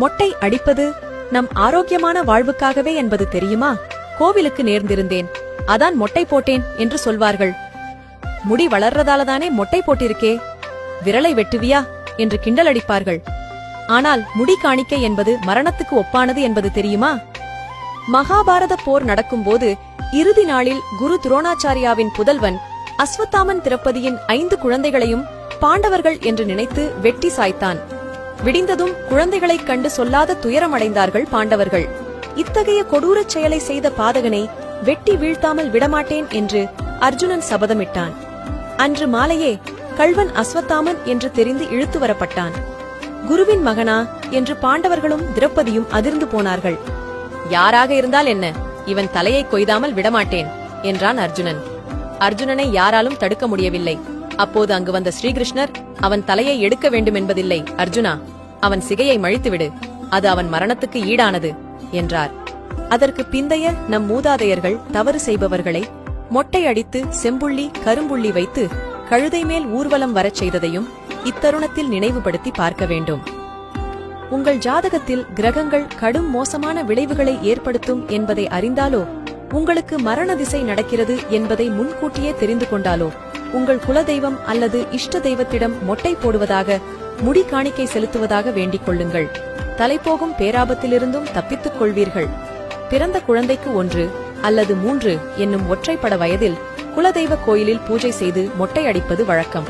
மொட்டை அடிப்பது நம் ஆரோக்கியமான வாழ்வுக்காகவே என்பது தெரியுமா? கோவிலுக்கு நேர்ந்திருந்தேன். அதான் மொட்டை போட்டேன் என்று சொல்வார்கள். முடி வளர்றதாலதானே மொட்டை போட்டிருக்கே? விரலை வெட்டுவியா? என்று கிண்டல் அடிப்பார்கள். ஆனால் முடி காணிக்கை என்பது மரணத்துக்கு ஒப்பானது என்பது தெரியுமா? மகாபாரத போர் நடக்கும்போது இறுதி நாளில் குரு துரோணாச்சாரியாவின் புதல்வன் அஸ்வத்தாமன் திரப்பதியின் ஐந்து குழந்தைகளையும் பாண்டவர்கள் என்று நினைத்து வெட்டி சாய்த்தான். விடிந்ததும் குழந்தைகளைக் கண்டு சொல்லாத துயரமடைந்தார்கள் பாண்டவர்கள். இத்தகைய கொடூரச் செயலை செய்த பாதகனை வெட்டி வீழ்த்தாமல் விடமாட்டேன் என்று அர்ஜுனன் சபதமிட்டான். அன்று மாலையே கள்வன் அஸ்வத்தாமன் என்று தெரிந்து இழுத்து வரப்பட்டான். குருவின் மகனா என்று பாண்டவர்களும் திரௌபதியும் அதிர்ந்து போனார்கள். யாராக இருந்தால் என்ன? இவன் தலையை கொய்தாமல் விடமாட்டேன் என்றான் அர்ஜுனன். அர்ஜுனனை யாராலும் தடுக்க முடியவில்லை. அப்போது அங்கு வந்த ஸ்ரீகிருஷ்ணர் அவன் தலையை எடுக்க வேண்டும் என்பதில்லை அர்ஜுனா அவன் சிகையை மழித்துவிடு அது அவன் மரணத்துக்கு ஈடானது என்றார். அதற்கு பிந்தைய நம் மூதாதையர்கள் தவறு செய்பவர்களை மொட்டை அடித்து செம்புள்ளி கரும்புள்ளி வைத்து கழுதை மேல் ஊர்வலம் வரச் செய்ததையும் இத்தருணத்தில் நினைவுபடுத்தி பார்க்க வேண்டும். உங்கள் ஜாதகத்தில் கிரகங்கள் கடும் மோசமான விளைவுகளை ஏற்படுத்தும் என்பதை அறிந்தாலோ உங்களுக்கு மரண திசை நடக்கிறது என்பதை முன்கூட்டியே தெரிந்து கொண்டாலோ உங்கள் குலதெய்வம் அல்லது இஷ்ட தெய்வத்திடம் மொட்டை போடுவதாக முடி காணிக்கை செலுத்துவதாக வேண்டிக் கொள்ளுங்கள். தலைபோகும் பேராபத்திலிருந்தும் தப்பித்துக் கொள்வீர்கள். பிறந்த குழந்தைக்கு ஒன்று அல்லது மூன்று என்னும் ஒற்றைப்பட வயதில் குலதெய்வ கோயிலில் பூஜை செய்து மொட்டை அடிப்பது வழக்கம்.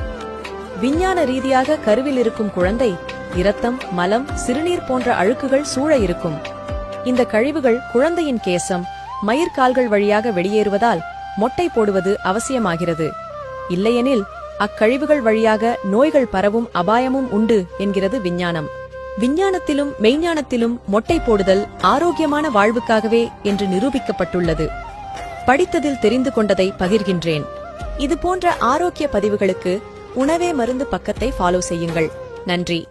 விஞ்ஞான ரீதியாக கருவில் இருக்கும் குழந்தை இரத்தம் மலம் சிறுநீர் போன்ற அழுக்குகள் சூழ இருக்கும். இந்த கழிவுகள் குழந்தையின் கேசம் மயிர்கால்கள் வழியாக வெளியேறுவதால் மொட்டை போடுவது அவசியமாகிறது. இல்லையெனில் அக்கழிவுகள் வழியாக நோய்கள் பரவும் அபாயமும் உண்டு என்கிறது விஞ்ஞானம். விஞ்ஞானத்திலும் மெய்ஞானத்திலும் மொட்டை போடுதல் ஆரோக்கியமான வாழ்வுக்காகவே என்று நிரூபிக்கப்பட்டுள்ளது. படித்ததில் தெரிந்து கொண்டதை பகிர்கின்றேன். இது போன்ற ஆரோக்கிய பதிவுகளுக்கு உணவே மருந்து பக்கத்தை ஃபாலோ செய்யுங்கள். நன்றி.